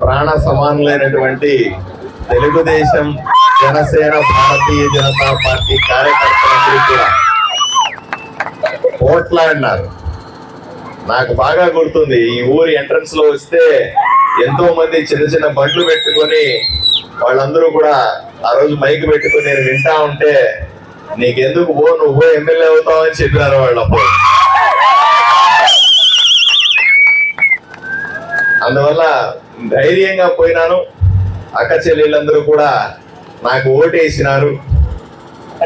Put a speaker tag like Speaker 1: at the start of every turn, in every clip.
Speaker 1: ప్రాణ సమానులైనటువంటి తెలుగుదేశం జనసేన భారతీయ జనతా పార్టీ కార్యకర్తలందరూ కూడా పోట్లాడినారు. నాకు బాగా గుర్తుంది ఈ ఊరి ఎంట్రన్స్లో వస్తే ఎంతో మంది చిన్న చిన్న బండ్లు పెట్టుకొని వాళ్ళందరూ కూడా ఆ రోజు మైక్ పెట్టుకుని నేను వింటా ఉంటే నీకెందుకు పో నువ్వు ఎమ్మెల్యే అవుతావు అని చెప్పినారు వాళ్ళు అప్పుడు అందువల్ల ధైర్యంగా పోయినాను. అక్క చెల్లెళ్ళందరూ కూడా నాకు ఓటేసినారు.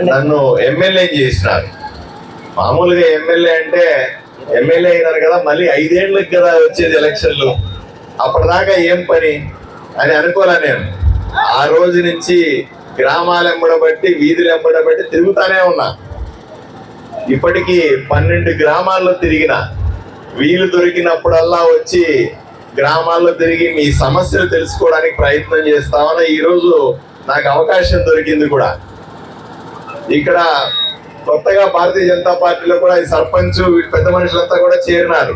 Speaker 1: నన్ను ఎమ్మెల్యే చేసినారు. మామూలుగా ఎమ్మెల్యే అంటే ఎమ్మెల్యే అయినారు కదా మళ్ళీ ఐదేళ్ళకి కదా వచ్చేది ఎలక్షన్లు. అప్పటిదాకా ఏం పని అని అనుకోలే నేను. ఆ రోజు నుంచి గ్రామాలు ఎంబడబట్టి వీధులు ఎంబడబట్టి తిరుగుతానే ఉన్నా. ఇప్పటికీ పన్నెండు గ్రామాల్లో తిరిగిన. వీలు దొరికినప్పుడల్లా వచ్చి గ్రామాల్లో తిరిగి మీ సమస్యలు తెలుసుకోవడానికి ప్రయత్నం చేస్తామని ఈరోజు నాకు అవకాశం దొరికింది కూడా. ఇక్కడ కొత్తగా భారతీయ జనతా పార్టీలో కూడా ఈ సర్పంచ్ వీళ్ళు పెద్ద మనుషులంతా కూడా చేరినారు.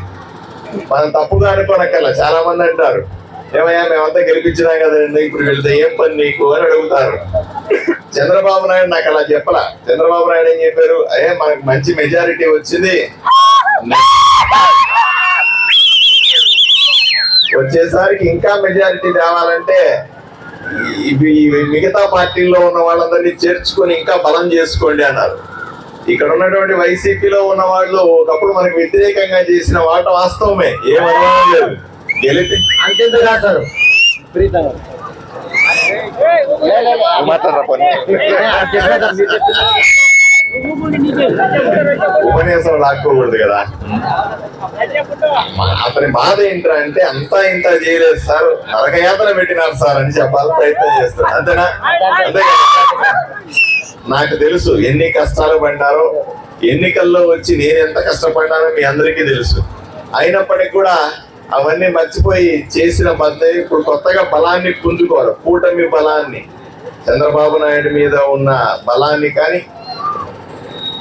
Speaker 1: మనం తప్పుగా అనుకోనక్కల చాలా మంది అంటారు. ఏమయ్యా మేమంతా గెలిపించినాం కదండి ఇప్పుడు వెళ్తే ఏం పని నీకు అని అడుగుతారు. చంద్రబాబు నాయుడు నాకు అలా చెప్పలా. చంద్రబాబు నాయుడు ఏం చెప్పారు? అయ్యే మనకు మంచి మెజారిటీ వచ్చింది. వచ్చేసరికి ఇంకా మెజారిటీ తేవాలంటే మిగతా పార్టీల్లో ఉన్న వాళ్ళందరినీ చేర్చుకొని ఇంకా బలం చేసుకోండి అన్నారు ఇక్కడ ఉన్నటువంటి వైసీపీలో ఉన్న వాళ్ళు ఒకప్పుడు మనకు వ్యతిరేకంగా చేసిన వాట వాస్తవమే ఏమనుమానం లేదు గెలిపి
Speaker 2: అంతేందుకు రాశారు.
Speaker 1: మాట్లాడరా ఉపన్యాసం లాక్కోకూడదు కదా. అతని బాధ ఏంట్రా అంటే అంతా ఇంత చేయలేదు సార్. నరకయాతన పెట్టినారు సార్ అని చెప్పాలి ప్రయత్నం చేస్తారు. అంతేనా? అంతే నాకు తెలుసు ఎన్ని కష్టాలు పడ్డారో ఎన్నికల్లో వచ్చి నేను ఎంత కష్టపడ్డానో మీ అందరికీ తెలుసు. అయినప్పటికీ కూడా అవన్నీ మర్చిపోయి చేసిన పద్ధతి ఇప్పుడు కొత్తగా బలాన్ని పుంజుకోవాలి కూటమి బలాన్ని. చంద్రబాబు నాయుడు మీద ఉన్న బలాన్ని కానీ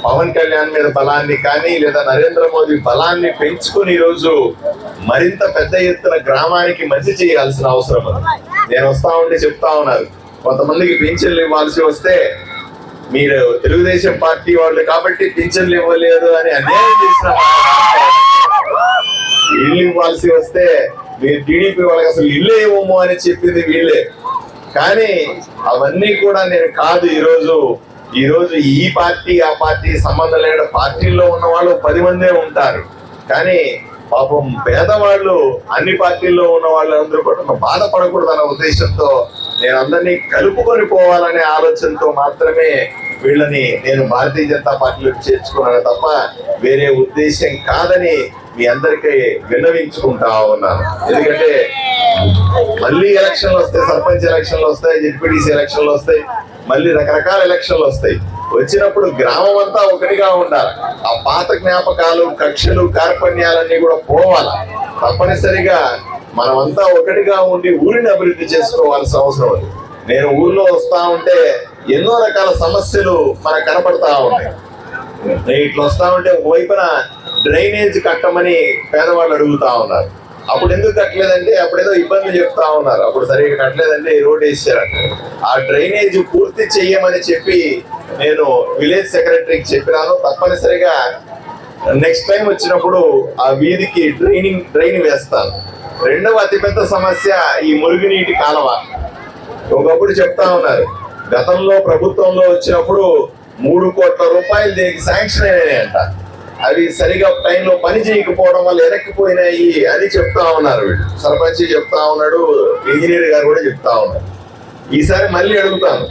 Speaker 1: పవన్ కళ్యాణ్ మీద బలాన్ని కానీ లేదా నరేంద్ర మోదీ బలాన్ని పెంచుకుని ఈరోజు మరింత పెద్ద ఎత్తున గ్రామానికి మంచి చేయాల్సిన అవసరం ఉంది. నేను వస్తా ఉంటే చెప్తా ఉన్నారు. కొంతమందికి పింఛన్లు ఇవ్వాల్సి వస్తే మీరు తెలుగుదేశం పార్టీ వాళ్ళు కాబట్టి పింఛన్లు ఇవ్వలేదు అని అన్యాయం చేసిన ఇల్లు ఇవ్వాల్సి వస్తే మీరు టీడీపీ వాళ్ళకి అసలు ఇల్లే ఇవ్వము అని చెప్పింది వీళ్ళే. కానీ అవన్నీ కూడా నేను కాదు ఈరోజు ఈరోజు ఈ పార్టీ ఆ పార్టీ సంబంధం లేని పార్టీల్లో ఉన్న వాళ్ళు పది మందే ఉంటారు. కానీ పాపం పేదవాళ్ళు అన్ని పార్టీల్లో ఉన్న వాళ్ళందరూ కూడా బాధపడకూడదు అన్న ఉద్దేశంతో నేను అందరినీ కలుపుకొని పోవాలనే ఆలోచనతో మాత్రమే వీళ్ళని నేను భారతీయ జనతా పార్టీలో చేర్చుకున్నాను తప్ప వేరే ఉద్దేశం కాదని మీ అందరికీ విన్నవించుకుంటా ఉన్నాను. ఎందుకంటే మళ్ళీ ఎలక్షన్లు వస్తాయి సర్పంచ్ ఎలక్షన్లు వస్తాయి జెడ్పీటీసీ ఎలక్షన్లు వస్తాయి. మళ్ళీ రకరకాల ఎలక్షన్లు వస్తాయి. వచ్చినప్పుడు గ్రామం అంతా ఒకటిగా ఉండాలి. ఆ పాత జ్ఞాపకాలు కక్షలు కార్పణ్యాలన్నీ కూడా పోవాలి. తప్పనిసరిగా మనమంతా ఒకటిగా ఉండి ఊరిని అభివృద్ధి చేసుకోవాల్సిన అవసరం ఉంది. నేను ఊర్లో వస్తా ఉంటే ఎన్నో రకాల సమస్యలు మనకు కనపడతా ఉన్నాయి. ఇట్లా వస్తా ఉంటే ఒకవైపున డ్రైనేజ్ కట్టమని పేదవాళ్ళు అడుగుతా ఉన్నారు. అప్పుడు ఎందుకు కట్టలేదంటే అప్పుడేదో ఇబ్బందులు చెప్తా ఉన్నారు. అప్పుడు సరిగ్గా కట్టలేదంటే ఈ రోడ్ వేసారంట ఆ డ్రైనేజ్ పూర్తి చెయ్యమని చెప్పి నేను విలేజ్ సెక్రటరీకి చెప్పినాను. తప్పనిసరిగా నెక్స్ట్ టైం వచ్చినప్పుడు ఆ వీధికి డ్రైనింగ్ డ్రైన్ వేస్తాను. రెండవ అతిపెద్ద సమస్య ఈ మురుగునీటి కాలువ. ఒకప్పుడు చెప్తా ఉన్నారు. గతంలో ప్రభుత్వంలో వచ్చినప్పుడు మూడు కోట్ల రూపాయలు దీనికి శాంక్షన్ అయినాయంట. అవి సరిగా టైంలో పని చేయకపోవడం వల్ల ఎరక్కిపోయినాయి అని చెప్తా ఉన్నారు వీళ్ళు. సర్పంచ్ చెప్తా ఉన్నాడు ఇంజనీర్ గారు కూడా చెప్తా ఉన్నారు. ఈసారి మళ్ళీ అడుగుతాను.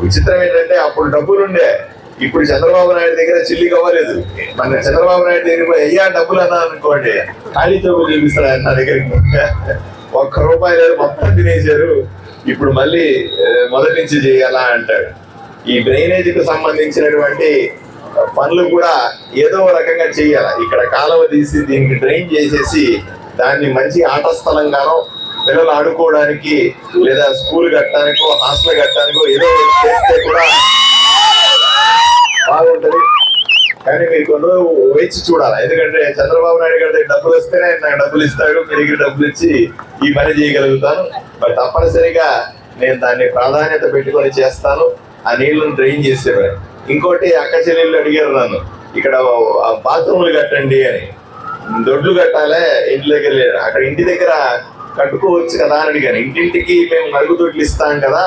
Speaker 1: విచిత్రం ఏంటంటే అప్పుడు డబ్బులుండే. ఇప్పుడు చంద్రబాబు నాయుడు దగ్గర చిల్లి అవ్వలేదు మన చంద్రబాబు నాయుడు దగ్గర అయ్యా డబ్బులు అన్నా అనుకోండి. ఖాళీ చౌకులు చూపిస్తాడు ఆయన నా దగ్గరికి? ఒక్క రూపాయి లేదు మొత్తం తినేశారు. ఇప్పుడు మళ్ళీ మొదటి నుంచి చేయాలా? అంటాడు. ఈ డ్రైనేజ్కు సంబంధించినటువంటి పనులు కూడా ఏదో రకంగా చేయాలి. ఇక్కడ కాలువ తీసి దీనికి డ్రైన్ చేసేసి దాన్ని మంచి ఆట స్థలంగానో పిల్లలు ఆడుకోవడానికి లేదా స్కూల్ కట్టడానికో హాస్టల్ కట్టడానికో ఏదో చేస్తే కూడా బాగుంటుంది. కానీ మీరు కొన్ని వేచి చూడాలి. ఎందుకంటే చంద్రబాబు నాయుడు గారి దగ్గర డబ్బులు వస్తేనే నాకు డబ్బులు ఇస్తాడు మీ దగ్గర డబ్బులు ఇచ్చి ఈ పని చేయగలుగుతాను. బట్ తప్పనిసరిగా నేను దాన్ని ప్రాధాన్యత పెట్టుకొని చేస్తాను. ఆ నీళ్ళను డ్రైన్ చేసేవారు ఇంకోటి అక్క చెల్లెళ్ళు అడిగారు నన్ను ఇక్కడ బాత్రూములు కట్టండి అని. దొడ్లు కట్టాలే ఇంటి దగ్గర అక్కడ ఇంటి దగ్గర కట్టుకోవచ్చు కదా అని అడిగాను. ఇంటింటికి మేము మరుగు దొడ్లు ఇస్తాం కదా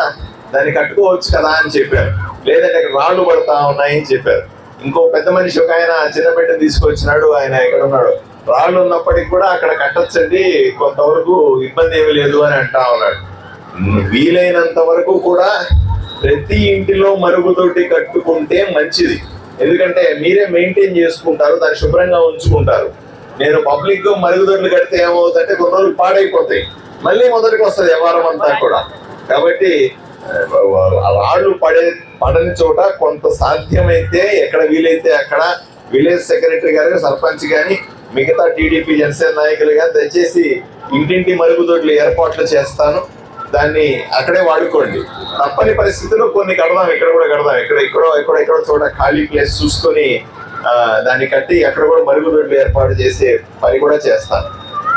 Speaker 1: దాన్ని కట్టుకోవచ్చు కదా అని చెప్పారు. లేదంటే అక్కడ రాళ్ళు పడతా ఉన్నాయని చెప్పారు. ఇంకో పెద్ద మనిషి ఒక ఆయన చిన్న బిడ్డను తీసుకొచ్చినాడు ఆయన ఎక్కడ ఉన్నాడు? రాళ్ళు ఉన్నప్పటికి కూడా అక్కడ కట్టచ్చండి కొంతవరకు ఇబ్బంది ఏమీ లేదు అని అంటా ఉన్నాడు. వీలైనంత వరకు కూడా ప్రతి ఇంటిలో మరుగుదొడ్డి కట్టుకుంటే మంచిది. ఎందుకంటే మీరే మెయింటైన్ చేసుకుంటారు దాన్ని శుభ్రంగా ఉంచుకుంటారు. నేను పబ్లిక్ మరుగుదొడ్లు కడితే ఏమవుతుందంటే కొన్ని రోజులు పాడైపోతాయి. మళ్ళీ మొదటికి వస్తుంది వ్యవహారం అంతా కూడా. కాబట్టి వాళ్ళు రాళ్ళు పడే పడని చోట కొంత సాధ్యమైతే ఎక్కడ వీలైతే అక్కడ విలేజ్ సెక్రటరీ గారు సర్పంచ్ కానీ మిగతా టీడీపీ జనసేన నాయకులు కానీ దయచేసి ఇంటింటి మరుగుదొడ్లు ఏర్పాట్లు చేస్తాను. దాన్ని అక్కడే వాడుకోండి. తప్పని పరిస్థితుల్లో కొన్ని కడదాం ఇక్కడ కూడా కడదాం. ఇక్కడ ఇక్కడ ఇక్కడ ఇక్కడ చోట ఖాళీ ప్లేస్ చూసుకొని దాన్ని కట్టి అక్కడ కూడా మరుగుదొడ్లు ఏర్పాటు చేసే పని కూడా చేస్తాను.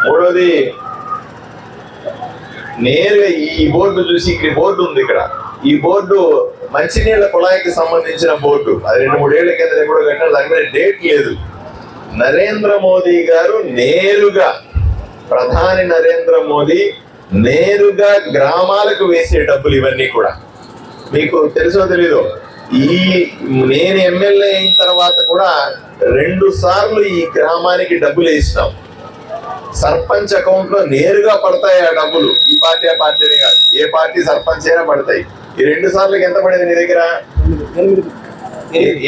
Speaker 1: మూడోది నేరుగా ఈ బోర్డు చూసి ఇక్కడ బోర్డు ఉంది ఇక్కడ. ఈ బోర్డు మంచినీళ్ళ కుళాయికి సంబంధించిన బోర్డు. అది రెండు మూడేళ్ళ కింద ఎప్పుడో కట్టిన దాని మీద డేట్ లేదు. నరేంద్ర మోదీ గారు నేరుగా ప్రధాని నరేంద్ర మోదీ నేరుగా గ్రామాలకు వేసే డబ్బులు ఇవన్నీ కూడా. మీకు తెలుసో తెలీదు ఈ నేను ఎమ్మెల్యే అయిన తర్వాత కూడా రెండు సార్లు ఈ గ్రామానికి డబ్బులు వేసినాం సర్పంచ్ అకౌంట్లో నేరుగా పడతాయి ఆ డబ్బులు. ఈ పార్టీ ఆ పార్టీ కాదు. ఏ పార్టీ సర్పంచ్ అయినా పడతాయి. ఈ రెండు సార్లు ఎంత పడింది నీ దగ్గర?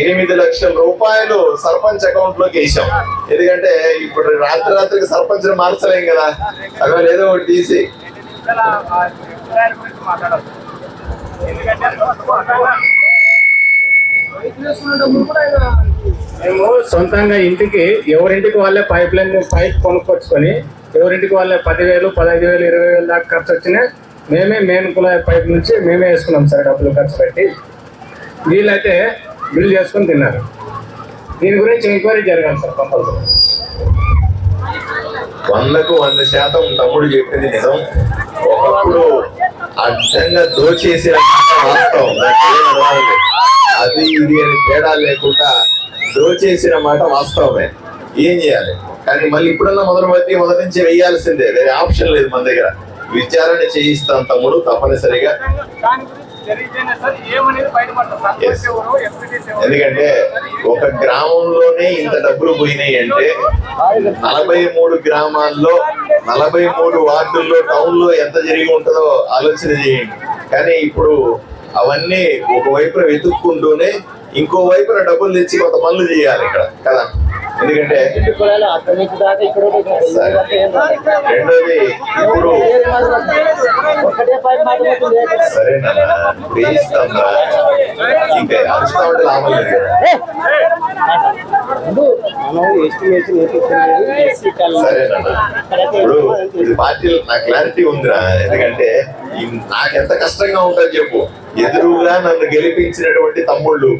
Speaker 1: ఎనిమిది. లక్షల రూపాయలు సర్పంచ్ అకౌంట్లోకి వేసాం. ఎందుకంటే ఇప్పుడు రాత్రి రాత్రికి సర్పంచ్ మార్చలేం కదా. అక్కడ ఏదో ఒకటి తీసి
Speaker 3: మేము సొంతంగా ఇంటికి ఎవరింటికి వాళ్ళే పైప్ లైన్ పైప్ కొనుక్కొచ్చుకొని ఎవరింటికి వాళ్ళే పదివేలు పదహైదు వేలు ఇరవై వేలు దాకా ఖర్చు వచ్చినా మేమే మెయిన్ కుళాయి పైప్ నుంచి మేమే వేసుకున్నాం సార్ డబ్బులు ఖర్చు పెట్టి. వీళ్ళైతే బిల్ చేసుకొని తిన్నారు. దీని గురించి ఎంక్వైరీ జరగాలి సార్ కంపల్సరీ.
Speaker 1: వందకు వంద శాతం తమ్ముడు చెప్పింది నిజం. ఒకప్పుడు అడ్డంగా దోచేసిన మాట వాస్తవం అది ఇది అని తేడా లేకుండా దోచేసిన మాట వాస్తవమే. ఏం చేయాలి? కానీ మళ్ళీ ఇప్పుడన్నా మొదలు పెట్టి మొదటి నుంచి వేయాల్సిందే. వేరే ఆప్షన్ లేదు మన దగ్గర. విచారణ చేయిస్తాం తమ్ముడు తప్పనిసరిగా. ఎందుకంటే ఒక గ్రామంలోనే ఇంత డబ్బులు పోయినాయి అంటే నలభై మూడు గ్రామాల్లో నలభై మూడు వార్డుల్లో టౌన్లో ఎంత జరిగి ఉంటుందో ఆలోచన చేయండి. కానీ ఇప్పుడు అవన్నీ ఒక వైపున వెతుక్కుంటూనే ఇంకో వైపున డబ్బులు తెచ్చి కొంత పనులు చేయాలి ఇక్కడ. కదా? ఎందుకంటే. రెండోది ఇప్పుడు. సరే ఇంకా ఉంటే లాభం లేదు ఇప్పుడు ఇది పార్టీలో నా క్లారిటీ ఉందిరా. ఎందుకంటే నాకెంత కష్టంగా ఉంటుందో చెప్పు. ఎదురుగా నన్ను గెలిపించినటువంటి తమ్ముళ్ళు.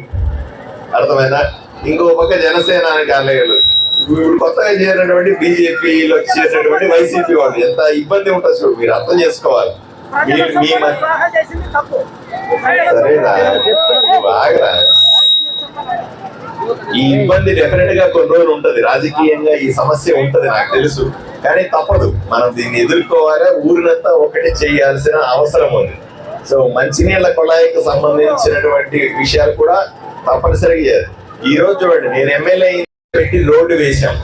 Speaker 1: అర్థమైందా? ఇంకో పక్క జనసేన కాలేలు ఇప్పుడు కొత్తగా చేరినటువంటి బీజేపీలో చేసినటువంటి వైసీపీ వాళ్ళు ఎంత ఇబ్బంది ఉంటుంది చూడు మీరు అర్థం చేసుకోవాలి. మీ మీ సరేనా? బాగా ఈ ఇబ్బంది డెఫినెట్గా కొన్ని రోజులు ఉంటది. రాజకీయంగా ఈ సమస్య ఉంటది నాకు తెలుసు. కానీ తప్పదు. మనం దీన్ని ఎదుర్కోవాలి? ఊరినంతా ఒకటి చేయాల్సిన అవసరం ఉంది. సో మంచినీళ్ళ కుళాయికి సంబంధించినటువంటి విషయాలు కూడా తప్పనిసరిగా చేయాలి. ఈ రోజు చూడండి నేను ఎమ్మెల్యే పెట్టి రోడ్డు వేశాం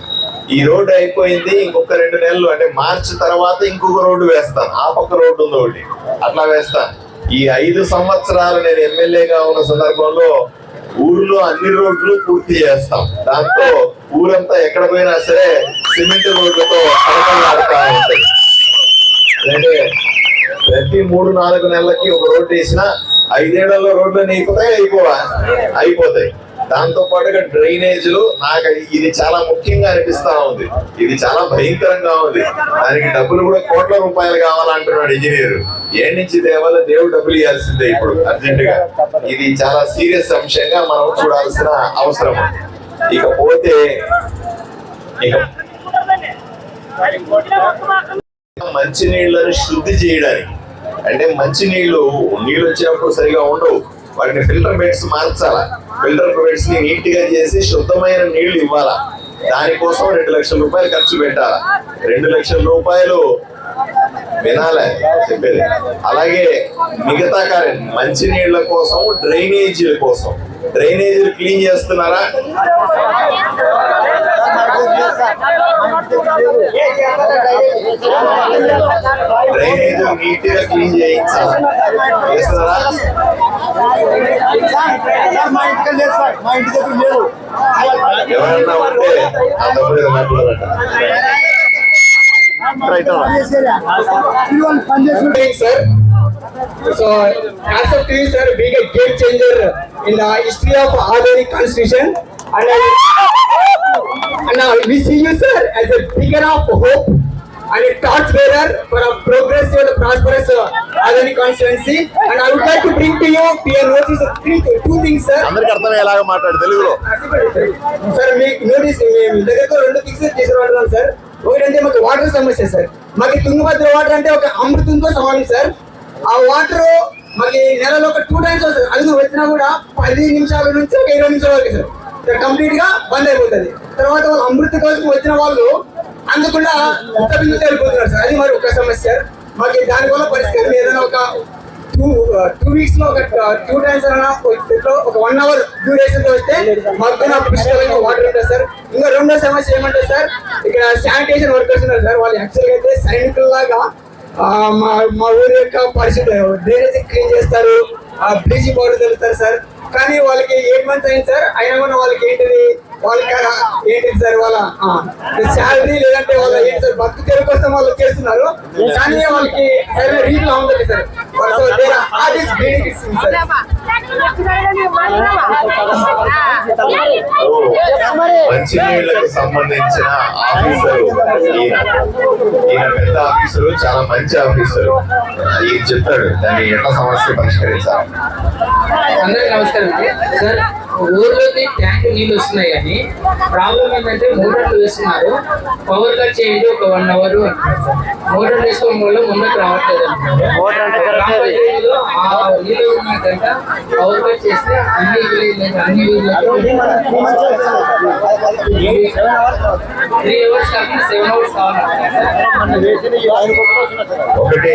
Speaker 1: ఈ రోడ్డు అయిపోయింది ఇంకొక రెండు నెలలు అంటే మార్చి తర్వాత ఇంకొక రోడ్డు వేస్తాను. ఆ పక్క రోడ్డు ఉంది ఒకటి అట్లా వేస్తాను. ఈ ఐదు సంవత్సరాలు నేను ఎమ్మెల్యేగా ఉన్న సందర్భంలో ఊర్లో అన్ని రోడ్లు పూర్తి చేస్తాం. దాంతో ఊరంతా ఎక్కడ పోయినా సరే సిమెంట్ రోడ్లతో అంటే ప్రతి మూడు నాలుగు నెలలకి ఒక రోడ్డు వేసినా ఐదేళ్ళలో రోడ్లు అయిపోతాయి అయిపోవా అయిపోతాయి. దాంతో పాటుగా డ్రైనేజీలు నాకు ఇది చాలా ముఖ్యంగా అనిపిస్తా ఉంది. ఇది చాలా భయంకరంగా ఉంది. దానికి డబ్బులు కూడా కోట్ల రూపాయలు కావాలంటున్నాడు ఇంజనీర్. ఏ నుంచి దేవాలో దేవుడు డబ్బులు ఇవ్వాల్సిందే ఇప్పుడు అర్జెంట్గా ఇది చాలా సీరియస్ అంశంగా మనం చూడాల్సిన అవసరం. ఇకపోతే ఇక మంచినీళ్ళని శుద్ధి చేయడానికి. అంటే మంచినీళ్ళు నీళ్ళు వచ్చినప్పుడు సరిగా ఉండవు. వాటిని ఫిల్టర్ బెడ్స్ మార్చాలా? ఫిల్టర్ ప్రొడక్ట్స్ని నీట్గా చేసి శుద్ధమైన నీళ్ళు ఇవ్వాలా? దానికోసం రెండు లక్షల రూపాయలు ఖర్చు పెట్టాలా? రెండు లక్షల రూపాయలు వినాలే చెప్పేది. అలాగే మిగతా కార్యం మంచినీళ్ళ కోసం డ్రైనేజీల కోసం. డ్రైనేజీలు క్లీన్ చేస్తున్నారా? డ్రైనేజ్ నీట్గా క్లీన్ చేయించాలి.
Speaker 4: మా ఇంటికి లేదు సార్ మా ఇంటి దగ్గర లేదు
Speaker 1: ఎవరన్నా ఉంటే
Speaker 4: పని చేసి
Speaker 3: sir. So as of sir big a game changer in the history of ఆధునిక constitution and and we see you sir as a bigger of hope and torch bearer for a progressive and prosperous ఆధునిక constituency and I would like to bring to you peer notice three two things sir
Speaker 1: అందరికి అర్థమయ్యే లాగా మాట్లాడు తెలుగులో.
Speaker 3: Sir మీ notice మేము దగ్గర రెండు things చేసిన వాళ్ళు సార్ ఒకటి అంటే మాకు వాటర్ సమస్య సార్ మాకు తుంగభద్ర వాటర్ అంటే ఒక అమృతంతో సమానం సార్ ఆ వాటర్ మళ్ళీ నెలలో ఒక టూ టైమ్స్ వస్తుంది. అది వచ్చినా కూడా పది నిమిషాల నుంచి ఒక ఇరవై నిమిషాల వరకు సార్ కంప్లీట్గా బంద్ అయిపోతుంది. తర్వాత వాళ్ళు అమృత కోసం వచ్చిన వాళ్ళు అందకుండా ఉత్త వెళ్ళిపోతున్నారు సార్. అది మరి ఒక సమస్య. మాకు దానివల్ల పరిస్థితి ఏదైనా ఒక టూ టూ వీక్స్లో ఒక టూ టైమ్స్ అయినా ఒక వన్ అవర్ డ్యూరేషన్తో వస్తే మొత్తం పుష్కలంగా వాటర్ ఉంటుంది సార్. ఇంకా రెండో సమస్య ఏమంటారు సార్ ఇక్కడ శానిటేషన్ వర్కర్స్ ఉన్నారు సార్. వాళ్ళు యాక్చువల్గా అయితే సైనికుల లాగా మా మా ఊరి యొక్క పరిస్థితి డ్రైనేజ్ క్లీన్ చేస్తారు. బ్లీచింగ్ పౌడర్ తెలుస్తారు సార్ కానీ వాళ్ళకి ఎయిట్ మంత్స్ అయింది సార్ అయినా కూడా వాళ్ళకి ఏంటిది? వాళ్ళకి ఏంటిది సార్ వాళ్ళ శాలరీ లేదంటే వాళ్ళ ఏంటి సార్ బతుకు తెరువు కోసం వాళ్ళు చేస్తున్నారు. కానీ వాళ్ళకి సరైన రీతిలో ఉండదు సార్ బీటింగ్ సార్
Speaker 1: మంచినీళ్ళకు సంబంధించిన ఆఫీసరు ఈయన ఈయన పెద్ద ఆఫీసరు చాలా మంచి ఆఫీసరు. ఏం చెప్తాడు దాన్ని ఎట్లా సమస్య పరిష్కరించాలి?
Speaker 5: అందరికి నమస్కారం సార్ ఊర్లోకి ట్యాంక్ నీళ్ళు వస్తున్నాయి కానీ ప్రాబ్లం ఏంటంటే మోటార్లు వేస్తున్నారు. పవర్ కట్ చేయండి ఒక వన్ అవర్ అంటున్నారు సార్. మోటార్ వేసుకోవడం వల్ల ముందుకు రావట్లేదు నీళ్ళు ఉన్నాకంట పవర్ కట్ చేస్తే అన్ని విలేజ్ అన్ని త్రీ అవర్స్ కాకుండా సెవెన్ అవర్స్ సార్.
Speaker 1: ఒకటి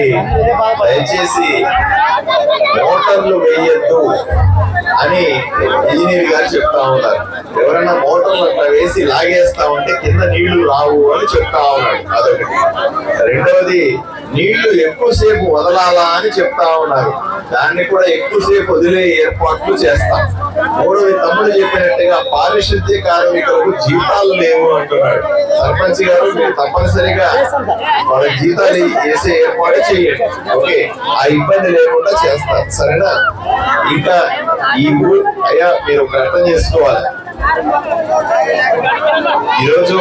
Speaker 1: దయచేసి మోటార్లు వేయొద్దు. అని ఇంజనీర్ గారు చెప్తా ఉన్నారు. ఎవరైనా మోటార్లు అట్లా వేసి లాగేస్తా ఉంటే కింద నీళ్ళు రావు అని చెప్తా ఉన్నాడు అదొకటి. రెండవది నీళ్ళు ఎక్కువసేపు వదలాలా అని చెప్తా ఉన్నారు. దాన్ని కూడా ఎక్కువసేపు వదిలే ఏర్పాట్లు చేస్తాం. మూడవది తమ్ముడు చెప్పినట్టుగా పారిశుద్ధ్య కార్మికులకు జీతాలు లేవు అంటున్నాడు. సర్పంచ్ గారు మీరు తప్పనిసరిగా వాళ్ళ జీతాలు చేసే ఏర్పాటు చేయండి. ఓకే ఆ ఇబ్బంది లేకుండా చేస్తారు సరేనా? ఇంకా ఈ ఊరు అయ్యా మీరు ఒక అర్థం చేసుకోవాలి. ఈరోజు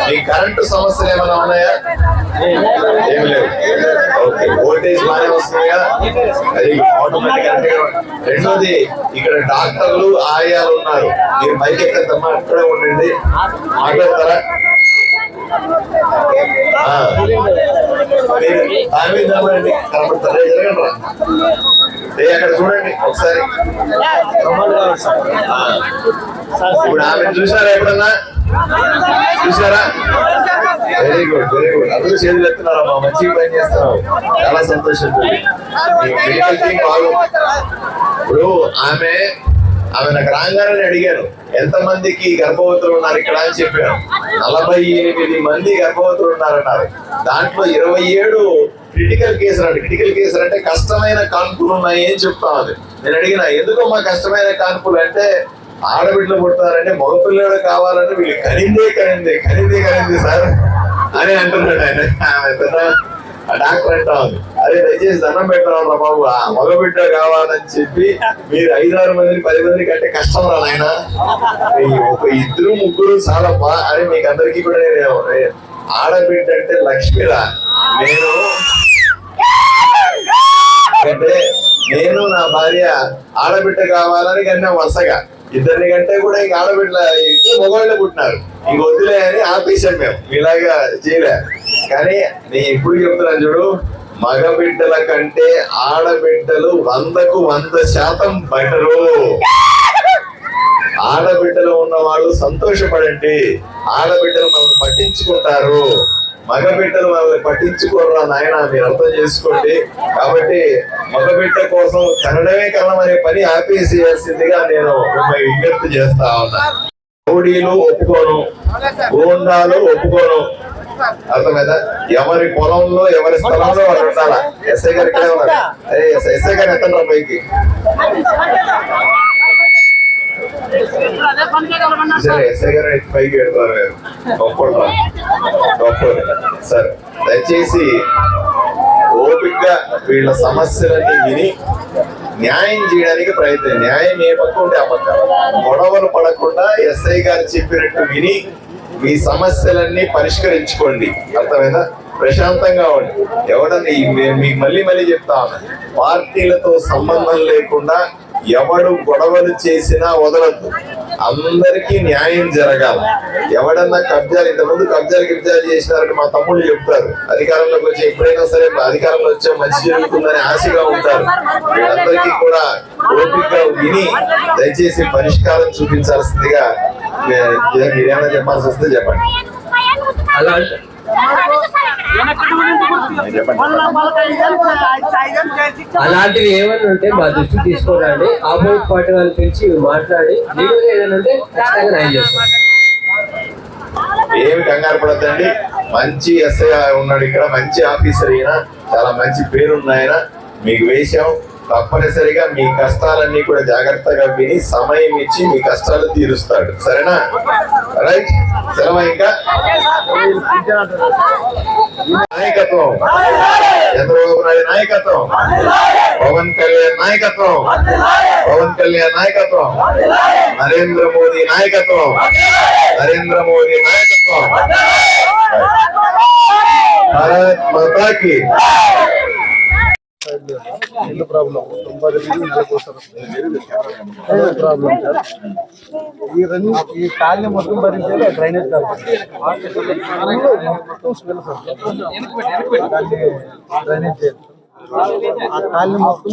Speaker 1: మీ కరెంటు సమస్యలు ఏమైనా ఉన్నాయా? ఏమి లేవు ఓకే వోల్టేజ్ బాగానే వస్తున్నాయా అది ఆటోమేటిక్ అంటే రెండోది ఇక్కడ డాక్టర్లు ఆయాలు ఉన్నారు. మీరు బైక్ ఎక్కద్దమ్మా అక్కడే ఉండండి. మాట్లాడతారా. కనబడతారా జరగండి రా. ఏ అక్కడ చూడండి ఒకసారి. ఇప్పుడు ఆమె చూసారా ఎప్పుడన్నా? చూసారా వెరీ గుడ్ వెరీ గుడ్ అందరూ చేతులు ఎత్తున్నారమ్మా మంచి పని చేస్తున్నావు చాలా సంతోషం ఇప్పుడు ఆమె ఆమె నాకు రాగానే అడిగాను ఎంత మందికి గర్భవతులు ఉన్నారు ఇక్కడ? అని చెప్పాను నలభై ఎనిమిది మంది గర్భవతులు ఉన్నారన్నారు. దాంట్లో ఇరవై ఏడు క్రిటికల్ కేసులు అంటే క్రిటికల్ కేసులు అంటే కష్టమైన కాన్పులు ఉన్నాయి అని చెప్తా ఉంది నేను అడిగిన ఎందుకమ్మా కష్టమైన కాన్పులు? అంటే ఆడబిడ్డలు పుడతారంటే మగపిల్లడు కావాలని వీళ్ళు కనిందే కనిందే కనిందే కనింది సార్ అని అంటున్నాడు ఆయన. పెద్ద డాక్టర్ అంటా ఉంది. అరే దయచేసి దండం పెట్టాను రా బాబు? ఆ మగబిడ్డ కావాలని చెప్పి మీరు ఐదారు మందిని పది మంది కంటే కష్టం రా నాయన. ఒక ఇద్దరు ముగ్గురు చాలా బా మీకు అందరికీ కూడా నేను ఆడబిడ్డ అంటే లక్ష్మిరా. నేను అంటే నేను నా భార్య ఆడబిడ్డ కావాలని కన్నా వరుసగా. ఇద్దరిని కంటే కూడా ఇంక ఆడబిడ్డ ఇద్దరు మొగోళ్ళే పుట్టినారు. ఇంక వద్దులే అని ఆపేసాం మేము. ఇలాగా చేయలే. కానీ నేను ఎప్పుడు చెప్తున్నాను చూడు మగబిడ్డల కంటే ఆడబిడ్డలు వందకు వంద శాతం బెటరు. ఆడబిడ్డలు ఉన్న వాళ్ళు సంతోషపడండి. ఆడబిడ్డలు మనం పట్టించుకుంటారు. మగబిడ్డలు మనల్ని పట్టించుకోరా నాయన మీరు అర్థం చేసుకోండి. కాబట్టి మగబిడ్డ కోసం కనడమే కనం అనే పని ఆపేసేయాల్సిందిగా నేను మిమ్మల్ని విజ్ఞప్తి చేస్తా ఉన్నా. రౌడీలు ఒప్పుకోను గోండాలు ఒప్పుకోను. అర్థమైందా ఎవరి పొలంలో ఎవరి స్థలంలో వాడు ఉండాలా? ఎస్ఐ గారు ఇక్కడే ఉన్నారు. ఎస్ఐ గారు ఎత్తండి పైకి? సరే ఎస్ఐ గారు పైకి వెళ్తారు. గొప్పడు గొప్పడు సరే. దయచేసి ఓపికగా వీళ్ళ సమస్యలన్నీ విని న్యాయం చేయడానికి ప్రయత్నం. న్యాయం ఏ పక్క ఉంటే ఆ పక్క. గొడవలు పడకుండా ఎస్ఐ గారు చెప్పినట్టు విని మీ సమస్యలన్నీ పరిష్కరించుకోండి. అర్థమైనా ప్రశాంతంగా ఉండి. ఎవడని మీకు మళ్ళీ మళ్ళీ చెప్తా ఉన్నా. పార్టీలతో సంబంధం లేకుండా ఎవడు గొడవలు చేసినా వదలద్దు. అందరికీ న్యాయం జరగాలి. ఎవడన్నా కబ్జాలు ఇంతకుముందు కబ్జాలు గిబ్జాలు చేసినారని మా తమ్ముళ్ళు చెప్తారు. అధికారంలోకి వచ్చి ఎప్పుడైనా సరే అధికారంలో వచ్చే మంచి జరుగుతుందని ఆశగా ఉంటారు. వీళ్ళందరికీ కూడా ఓపికగా విని దయచేసి పరిష్కారం చూపించాల్సిందిగా మీరేమైనా చెప్పాల్సి వస్తే చెప్పండి.
Speaker 5: అలా
Speaker 6: అలాంటివి ఏమైనా ఉంటే మా దృష్టికి తీసుకోరండి. ఆపోజిట్ పార్టీ వాళ్ళు పిలిచి మాట్లాడి లీగల్గా ఏదైనా ఉంటే ఖచ్చితంగా న్యాయం చేస్తాం
Speaker 1: ఏమి కంగారు పడద్దండి. మంచి ఎస్ఐ ఉన్నాడు ఇక్కడ మంచి ఆఫీసర్ అయినా చాలా మంచి పేరున్న ఆయన. మీకు వేశాం. తప్పనిసరిగా మీ కష్టాలన్నీ కూడా జాగ్రత్తగా విని సమయం ఇచ్చి మీ కష్టాలు తీరుస్తాడు. సరేనా? రైట్ సెలవు ఇంకా నాయకత్వం చంద్రబాబు నాయుడు నాయకత్వం పవన్ కళ్యాణ్ నాయకత్వం పవన్ కళ్యాణ్ నాయకత్వం నరేంద్ర మోదీ నాయకత్వం నరేంద్ర మోదీ నాయకత్వం భారత్ మాతాకి
Speaker 4: ఇల్లు ప్రాబ్లం తొంభై ప్రాబ్లం సార్ ఈ రెండు ఈ కాలనీ మొత్తం భరించేది డ్రైనేజ్ మొత్తం స్మెల్ సార్ డ్రైనేజ్ ఆ కాలనీ మొత్తం